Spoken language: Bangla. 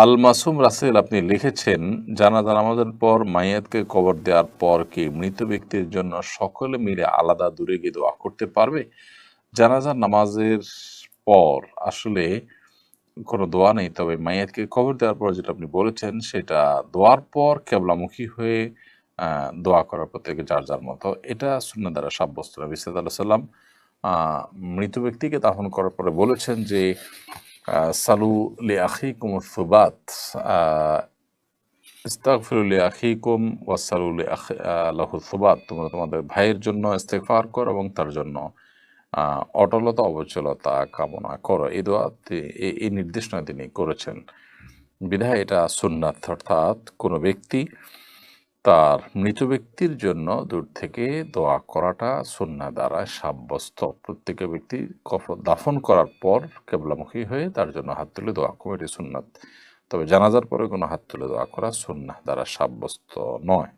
আল মাসুম রাসেল আপনি লিখেছেন জানাজা নামাজের পর মাইয়াতকে কবর দেওয়ার পর কি মৃত ব্যক্তির জন্য সকলে মিলে আলাদা দূরে গিয়ে দোয়া করতে পারবে? জানাজার নামাজের পর আসলে কোনো দোয়া নেই, তবে মাইয়াতকে কবর দেওয়ার পর যেটা আপনি বলেছেন, সেটা দোয়ার পর কেবলামুখী হয়ে দোয়া করার প্রত্যেকে যার যার মতো। এটা শূন্য দ্বারা সাব্যস্ত নবী সাল্লাহ সাল্লাম মৃত ব্যক্তিকে দাফন করার পরে বলেছেন যে সালু লি আখিকুম সুবাত। ইস্তাগফিরু লি আখিকুম ওয়াসালু লি আখি আহ, লাহু সুবাত। তোমরা তোমাদের ভাইয়ের জন্য ইস্তেগফার করো এবং তার জন্য অটলতা অবচলতা কামনা করো। এই দোয়াতে এই- নির্দেশনা তিনি করেছেন। বিধায় এটা সুন্নাত অর্থাৎ কোনো ব্যক্তি তার মৃত ব্যক্তির জন্য দূর থেকে দোয়া করাটা সন্না দ্বারা সাব্যস্ত। প্রত্যেক ব্যক্তি দাফন করার পর কেবলামুখী হয়ে তার জন্য হাত তুলে দোয়া করা এটি সুন্নাত। তবে জানাজার পরে কোনো হাত তুলে দোয়া করা সন্না দ্বারা সাব্যস্ত নয়।